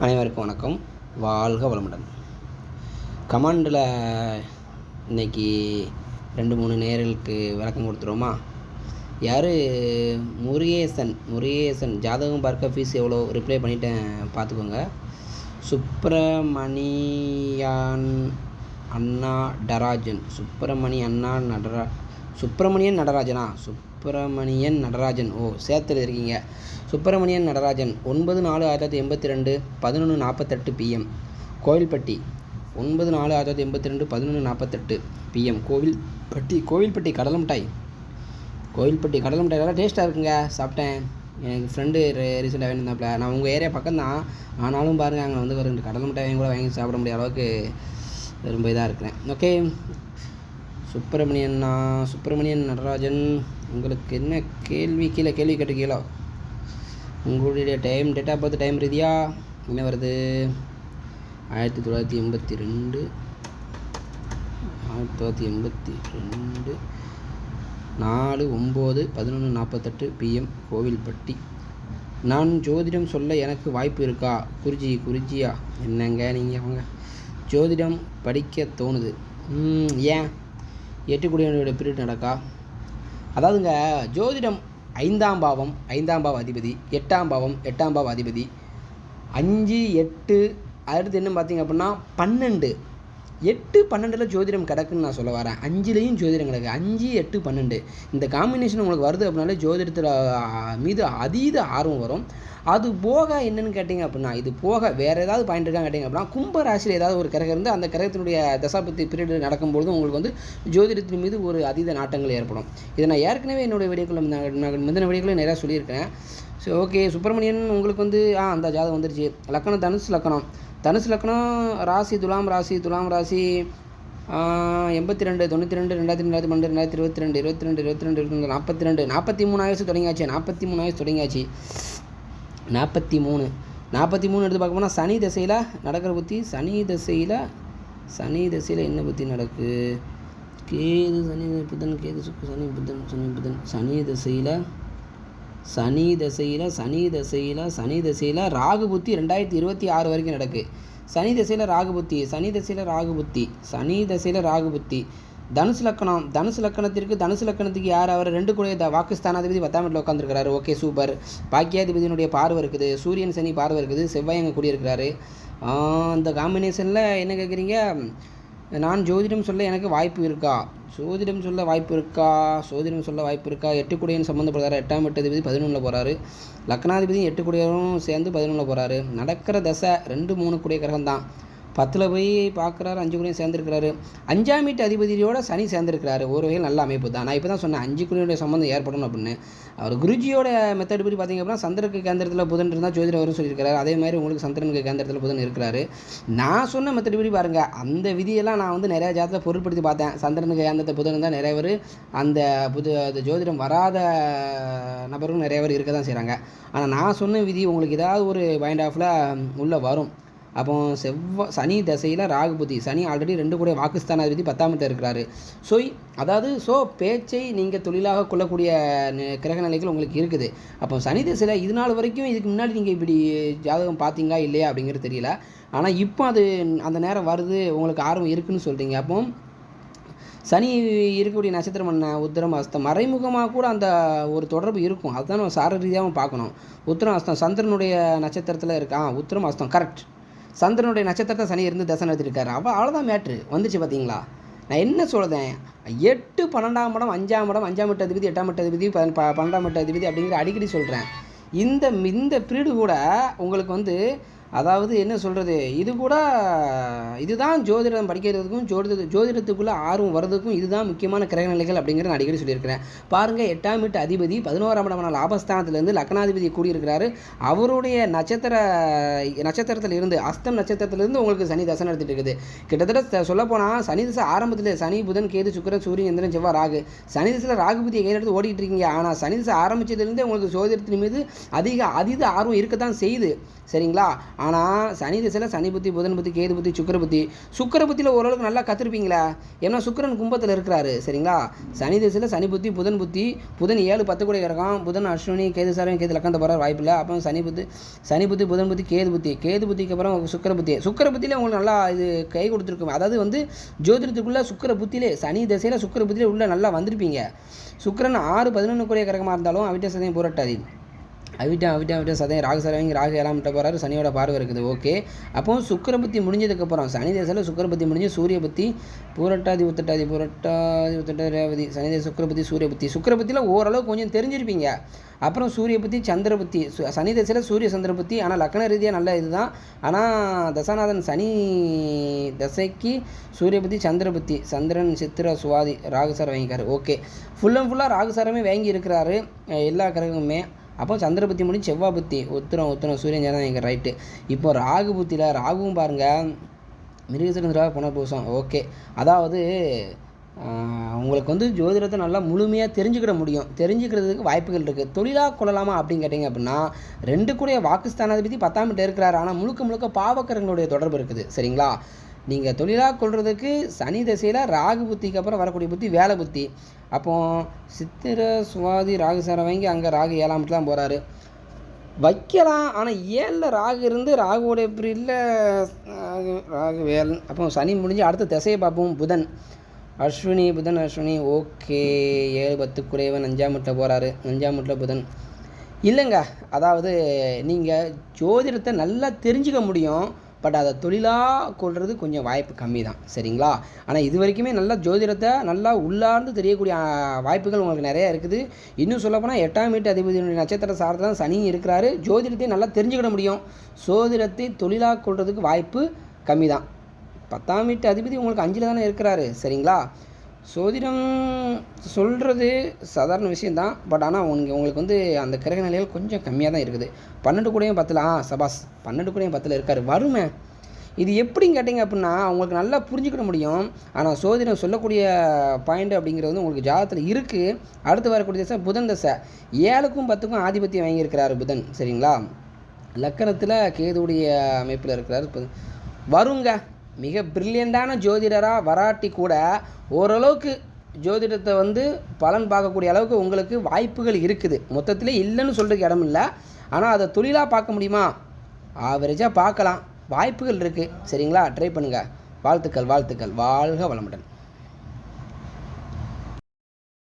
அனைவருக்கும் வணக்கம். வாழ்க வளமுடன். கமாண்டில் இன்னைக்கு ரெண்டு மூணு நேர்களுக்கு விளக்கம் கொடுத்துருவோமா? யார்? முருகேசன். முருகேசன். ஜாதகம் பார்க்க ஃபீஸ் எவ்வளோ? ரிப்ளை பண்ணிட்டேன். பார்த்துக்கோங்க. சுப்பிரமணியான் அண்ணா டராஜன் சுப்பிரமணி அண்ணா நடரா சுப்பிரமணியன் நடராஜனா? சுப் சுப்பிரமணியன் நடராஜன். ஓ சேர்த்துல இருக்கீங்க. சுப்பிரமணியன் நடராஜன் ஒன்பது நாலு ஆயிரத்தி தொள்ளாயிரத்தி எண்பத்தி ரெண்டு பதினொன்று நாற்பத்தெட்டு பிஎம் கோவில்பட்டி ஒன்பது நாலு ஆயிரத்தி தொள்ளாயிரத்தி எண்பத்தி ரெண்டு பதினொன்று நாற்பத்தெட்டு பிஎம் கோவில்பட்டி கோவில்பட்டி கடலை மிட்டாய். கோவில்பட்டி கடலை மிட்டாய் நல்லா டேஸ்ட்டாக இருக்குங்க. சாப்பிட்டேன். எனக்கு ஃப்ரெண்டு ரீசெண்டாக வேணுந்தாப்பில் நான் உங்கள் ஏரியா பக்கம் தான் ஆனாலும் பாருங்கள் அங்கே வந்து ஒரு ரெண்டு கடலை மிட்டாய் வாங்கி கூட வாங்கி சாப்பிட முடியாத அளவுக்கு ரொம்ப இதாக இருக்கிறேன். ஓகே சுப்பிரமணியன்னா சுப்பிரமணியன் நடராஜன். உங்களுக்கு என்ன கேள்வி கீழே கேள்வி கேட்டிருக்கீங்களோ? உங்களுடைய டைம் டேட்டா பார்த்து டைம் ரீதியா என்ன வருது? ஆயிரத்தி தொள்ளாயிரத்தி எண்பத்தி ரெண்டு ஆயிரத்தி தொள்ளாயிரத்தி எண்பத்தி ரெண்டு நாலு ஒம்பது பதினொன்று நாற்பத்தெட்டு பிஎம் கோவில்பட்டி. நான் ஜோதிடம் சொல்ல எனக்கு வாய்ப்பு இருக்கா? குருஜி குருஜியா? என்னங்க நீங்கள் அவங்க? ஜோதிடம் படிக்க தோணுது. ஏன்? எட்டுக்குடியனுடைய பீரியட் நடக்கா? அதாவதுங்க ஜோதிடம் ஐந்தாம் பாவம் ஐந்தாம் பாவ அதிபதி எட்டாம் பாவம் எட்டாம் பாவ அதிபதி அஞ்சு எட்டு அடுத்து என்ன பார்த்தீங்க அப்படின்னா பன்னெண்டு. எட்டு பன்னெண்டில் ஜோதிடம் கிடக்குன்னு நான் சொல்ல வரேன். அஞ்சுலேயும் ஜோதிடம் கிடக்கு. அஞ்சு எட்டு பன்னெண்டு. இந்த காம்பினேஷன் உங்களுக்கு வருது அப்படின்னாலே ஜோதிடத்தில் மீது அதீத ஆர்வம் வரும். அது போக என்னன்னு கேட்டிங்க அப்படின்னா இது போக வேறு ஏதாவது பாயிண்ட் இருக்கான்னு கேட்டிங்க அப்படின்னா கும்ப ராசியில் ஏதாவது ஒரு கிரகம் இருந்து அந்த கிரகத்தினுடைய தசாபத்தி பீரியடு நடக்கும்பொழுது உங்களுக்கு வந்து ஜோதிடத்தின் மீது ஒரு அதீத நாட்டங்கள் ஏற்படும். இதை நான் ஏற்கனவே என்னுடைய வீடியோக்குள்ள முந்தின வீடியோக்குள்ள நிறையா சொல்லியிருக்கேன். ஸோ ஓகே சுப்பிரமணியன் உங்களுக்கு வந்து ஆ அந்த ஜாதகம் வந்துருச்சு. லக்கணம் தனுசு லக்கணம். தனுசு லக்னம் ராசி துலாம் ராசி துலாம் ராசி எண்பத்தி ரெண்டு தொண்ணூற்றி ரெண்டு ரெண்டாயிரத்தி ரெண்டாயிரத்தி பன்னெண்டு ரெண்டாயிரத்தி இருபத்தி ரெண்டு இருபத்தி ரெண்டு இருபத்தி ரெண்டு இருபத்தி நாற்பத்தி ரெண்டு நாற்பத்தி மூணு வயசு தொடங்கியாச்சு நாற்பத்தி மூணு வயசு தொடங்கியாச்சு. நாற்பத்தி மூணு நாற்பத்தி மூணு எடுத்து பார்க்க போனால் சனி திசையில் நடக்கிற புத்தி சனி திசையில் சனி திசையில் என்ன புத்தி நடக்கு? கேது சனி புதன் கேது சுக்கு சனி புதன் சனி புதன். சனி திசையில் சனி தசையில் சனி தசையில் சனி தசையில் ராகு புத்தி ரெண்டாயிரத்தி இருபத்தி ஆறு வரைக்கும் நடக்கு. சனி திசையில் ராகு புத்தி சனி தசையில் ராகு புத்தி சனி தசையில் ராகு புத்தி. தனுசு லக்கணம் தனுசு லக்கணத்திற்கு தனுசு லக்கணத்துக்கு யார் அவர் ரெண்டு கூட த வாக்குஸ்தானாதிபதி பத்தாம் வீட்டில் உட்காந்துருக்கிறாரு ஓகே சூப்பர். பாக்கியாதிபதியினுடைய பார்வை இருக்குது. சூரியன் சனி பார்வை இருக்குது. செவ்வாய் அங்கே கூடியிருக்கிறாரு. அந்த காம்பினேஷனில் என்ன கேட்குறீங்க நான் ஜோதிடம் சொல்ல எனக்கு வாய்ப்பு இருக்கா? ஜோதிடம் சொல்ல வாய்ப்பு இருக்கா? ஜோதிடம் சொல்ல வாய்ப்பு இருக்கா? எட்டுக்குடியன் சம்மந்தப்படுறாரு எட்டாம் எட்டு அதிபதி பதினொன்றில் போகிறாரு லக்னாதிபதியும் எட்டுக்குடியரும் சேர்ந்து பதினொன்றில் போகிறாரு நடக்கிற தசை ரெண்டு மூணு குடிய கிரகம் தான் பத்தில் போய் பார்க்குறாரு அஞ்சு குடியும் சேர்ந்துருக்கிறாரு. அஞ்சாம் வீட்டு அதிபதியோட சனி சேர்ந்துருக்கிறாரு. ஒரு வகையில் நல்ல அமைப்பு தான். நான் இப்போ தான் சொன்னேன் அஞ்சு குடியுடைய சம்மந்தம் ஏற்படணும் அப்படின்னு. அவர் குருஜியோட மெத்தட் படி பார்த்தீங்க அப்படின்னா சந்திரனுக்கு கேந்திரத்தில் புதன் இருந்தால் ஜோதிடம் வரும் சொல்லியிருக்காரு அதே மாதிரி உங்களுக்கு சந்திரனுக்கு கேந்திரத்தில் புதன் இருக்கிறாரு. நான் சொன்ன மெத்தட் படி பாருங்கள் அந்த விதியெல்லாம் நான் வந்து நிறையா ஜாதத்தில் பொருட்படுத்தி பார்த்தேன். சந்திரனுக்கு கேந்திரத்தை புதன் இருந்தால் நிறைய பேர் அந்த புது அந்த ஜோதிடம் வராத நபரும் நிறைய பேர் இருக்க தான் செய்கிறாங்க ஆனால் நான் சொன்ன விதி உங்களுக்கு ஏதாவது ஒரு பாயிண்ட் ஆஃபில் உள்ளே வரும். அப்போ செவ்வாய் சனி தசையில் ராகுபதி சனி ஆல்ரெடி ரெண்டு கூட வாக்குஸ்தானாதிபதி பத்தாம் இடத்துல இருக்கிறாரு. ஸோ அதாவது ஸோ பேச்சை நீங்கள் தொழிலாக கொள்ளக்கூடிய கிரக நிலைகள் உங்களுக்கு இருக்குது. அப்போ சனி தசையில் இது நாள் வரைக்கும் இதுக்கு முன்னாடி நீங்கள் இப்படி ஜாதகம் பார்த்தீங்களா இல்லையா அப்படிங்கிறது தெரியல. ஆனால் இப்போ அது அந்த நேரம் வருது உங்களுக்கு ஆர்வம் இருக்குன்னு சொல்கிறீங்க அப்போ சனி இருக்கக்கூடிய நட்சத்திரம் என்ன? உத்திரம் அஸ்தம். மறைமுகமாக கூட அந்த ஒரு தொடர்பு இருக்கும். அதுதான் நம்ம சார ரீதியாகவும் பார்க்கணும். உத்திரம் அஸ்தம். சந்திரனுடைய நட்சத்திரத்தில் இருக்கா? உத்திரம் அஸ்தம். கரெக்ட் சந்திரனுடைய நட்சத்திரத்தை சனி இருந்து தசை நடத்திருக்காரு அவள் அவ்வளோதான் மேட்ரு வந்துச்சு பார்த்தீங்களா நான் என்ன சொல்கிறேன் எட்டு பன்னெண்டாம் இடம் அஞ்சாம் இடம் அஞ்சாம் எட்டு அதிபதி எட்டாம் எட்டு அதிபதி பன்னெண்டாம் எட்டு அதிபதி அப்படிங்கிற அடிக்கடி சொல்கிறேன் இந்த இந்த பீரியடு கூட உங்களுக்கு வந்து அதாவது என்ன சொல்கிறது இது கூட இதுதான் ஜோதிடம் படிக்கிறதுக்கும் ஜோதிட ஜோதிடத்துக்குள்ளே ஆர்வம் வர்றதுக்கும் இதுதான் முக்கியமான கிரக நிலைகள் அப்படிங்கிறத நான் அடிக்கடி சொல்லியிருக்கிறேன். பாருங்கள் எட்டாம் வீட்டு அதிபதி பதினோராம் இடமான லாபஸ்தானத்திலேருந்து லக்னாதிபதி கூடியிருக்கிறாரு. அவருடைய நட்சத்திர நட்சத்திரத்தில் இருந்து அஸ்தம் நட்சத்திரத்திலிருந்து உங்களுக்கு சனி தசை நடத்திட்டு இருக்குது. கிட்டத்தட்ட சொல்லப்போனால் சனி தசை ஆரம்பத்தில் சனி புதன் கேது சுக்கரன் சூரியன் இந்திரன் செவ்வாய் ராகு. சனி தசையில் ராகுபதியை புத்தியை கையில் ஓடிட்டு இருக்கீங்க. ஆனால் சனி தசை ஆரம்பிச்சதுலேருந்தே உங்களுக்கு ஜோதிடத்தின் மீது அதிக அதீத ஆர்வம் இருக்கத்தான் செய்யுது. சரிங்களா? ஆனால் சனி திசையில் சனி புத்தி புதன் புத்தி கேது புத்தி சுக்கர புத்தி. சுக்கர புத்தியில் ஓரளவுக்கு நல்லா கற்றுருப்பீங்களா ஏன்னா சுக்கரன் கும்பத்தில் இருக்கிறாரு சரிங்களா? சனி திசையில் சனி புத்தி புதன் புத்தி புதன் ஏழு பத்து கூட இறக்கம் புதன் அஸ்வினி கேது சாரம் கேது லக்கந்த போகிற வாய்ப்பு இல்லை. அப்போ சனி புத்தி சனி புத்தி புதன் புத்தி கேது புத்தி. கேது புத்திக்கு அப்புறம் சுக்கர புத்தி. சுக்கர புத்தியில் உங்களுக்கு நல்லா இது கை கொடுத்துருக்கும். அதாவது வந்து ஜோதிடத்துக்குள்ளே சுக்கர புத்தியிலே சனி திசையில் சுக்கர புத்தியிலே உள்ளே நல்லா வந்திருப்பீங்க. சுக்கரன் ஆறு பதினொன்று குறைய கிரகமாக இருந்தாலும் அவிட்ட சதயம் போராட்டாது. அவிட்டம் அவிட்டம் அவிட்டம் சதயம் ராகு சரவங்க ராகு ஏழாம் போகிறாரு சனியோட பார்வை இருக்குது ஓகே. அப்போ சுக்கரபத்தி முடிஞ்சதுக்கப்புறம் சனி தேசத்தில் சுக்கரபத்தி முடிஞ்சு சூரிய பத்தி பூரட்டாதி உத்தட்டாதி பூரட்டாதி உத்தட்டாதி ரேவதி சனி தேச சுக்கரபத்தி சூரிய சுக்கரபத்தியில் ஓரளவு கொஞ்சம் தெரிஞ்சிருப்பீங்க. அப்புறம் சூரிய சந்திரபத்தி சந்திர சு- சனி தேசத்தில் சூரிய சந்திரபத்தி ஆனால் லக்ன ரீதியாக நல்ல இதுதான். ஆனால் தசாநாதன் சனி தசைக்கு சூரிய சந்திரபத்தி சந்திர சந்திரன் சித்திர சுவாதி ராகுசாரம் வாங்கிக்காரு ஓகே. ஃபுல் அண்ட் ஃபுல்லாக ராகுசாரமே வாங்கி இருக்கிறாரு எல்லா கிரகமுமே அப்போ சந்திர புத்தி முடிஞ்சு செவ்வாய் புத்தி. உத்திரம் உத்திரம் சூரியன் தான் எங்கள் ரைட்டு இப்போ ராகு புத்தியில் ராகுவும் பாருங்கள் மிருகசிறந்திரா புனர்பூசம் ஓகே அதாவது உங்களுக்கு வந்து ஜோதிடத்தை நல்லா முழுமையாக தெரிஞ்சுக்கிட முடியும். தெரிஞ்சுக்கிறதுக்கு வாய்ப்புகள் இருக்குது தொழிலாக கொள்ளலாமா அப்படின்னு கேட்டிங்க அப்படின்னா ரெண்டு கூடிய வாக்குஸ்தானாதிபதி பத்தாம் வீட்டில் இருக்கிறார். ஆனால் முழுக்க முழுக்க பாவக்கரங்களுடைய தொடர்பு இருக்குது. சரிங்களா? நீங்கள் தொழிலாக கொள்வதுக்கு சனி திசையில் ராகு புத்திக்கு அப்புறம் வரக்கூடிய புத்தி வேலை புத்தி. அப்போ சித்திர சுவாதி ராகு சாரம் வாங்கி அங்கே ராகு ஏழாம் தான் போகிறாரு வைக்கலாம். ஆனால் ஏழில் ராகு இருந்து ராகுவோட பீரியடில் ராகு ராகு வேலன். அப்போ சனி முடிஞ்சு அடுத்த திசையை பார்ப்போம். புதன். அஸ்வினி புதன் அஸ்வினி. ஓகே. ஏழு பத்து குறைவன். அஞ்சாம் வீட்டில் போகிறாரு அஞ்சாம் வீட்டில் புதன். இல்லைங்க. அதாவது நீங்கள் ஜோதிடத்தை நல்லா தெரிஞ்சுக்க முடியும். பட் அதை தொழிலாக கொள்வது கொஞ்சம் வாய்ப்பு கம்மி தான் சரிங்களா? ஆனால் இது வரைக்குமே நல்லா ஜோதிடத்தை நல்லா உள்ளார்ந்து தெரியக்கூடிய வாய்ப்புகள் உங்களுக்கு நிறைய இருக்குது. இன்னும் சொல்லப்போனால் எட்டாம் வீட்டு அதிபதியினுடைய நட்சத்திர சார்ந்து தான் சனி இருக்கிறாரு. ஜோதிடத்தை நல்லா தெரிஞ்சுக்கிட முடியும். சோதிடத்தை தொழிலாக கொள்றதுக்கு வாய்ப்பு கம்மி தான் பத்தாம் வீட்டு அதிபதி உங்களுக்கு அஞ்சில் தானே இருக்கிறாரு. சரிங்களா? சோதிடம் சொல்கிறது சாதாரண விஷயந்தான் பட் ஆனால் உங்களுக்கு உங்களுக்கு வந்து அந்த கிரக நிலைகள் கொஞ்சம் கம்மியாக தான் இருக்குது. பன்னெண்டு கூடயும் பத்தில் ஆ சபாஸ் பன்னெண்டு கூடயும் பத்தில் இருக்கார். வருமே இது எப்படின்னு கேட்டிங்க அப்படின்னா உங்களுக்கு நல்லா புரிஞ்சுக்கிட முடியும். ஆனால் சோதிடம் சொல்லக்கூடிய பாயிண்ட் அப்படிங்கிறது வந்து உங்களுக்கு ஜாதகத்தில் இருக்குது அடுத்து வரக்கூடிய தசை புதன் தசை. ஏழுக்கும் பத்துக்கும் ஆதிபத்தியம் வாங்கியிருக்கிறாரு புதன். சரிங்களா? லக்கணத்தில் கேதுடைய அமைப்பில் இருக்கிறார் வருங்க. மிக பிரில்லியண்டான ஜோதிடராக வராட்டி கூட ஓரளவுக்கு ஜோதிடத்தை வந்து பலன் பார்க்கக்கூடிய அளவுக்கு உங்களுக்கு வாய்ப்புகள் இருக்குது. மொத்தத்திலே இல்லைன்னு சொல்கிறதுக்கு இடம் இல்லை. ஆனால் அதை தொழிலாக பார்க்க முடியுமா? ஆவரேஜாக பார்க்கலாம். வாய்ப்புகள் இருக்குது சரிங்களா? ட்ரை பண்ணுங்கள் வாழ்த்துக்கள் வாழ்த்துக்கள். வாழ்க வளமுடன்.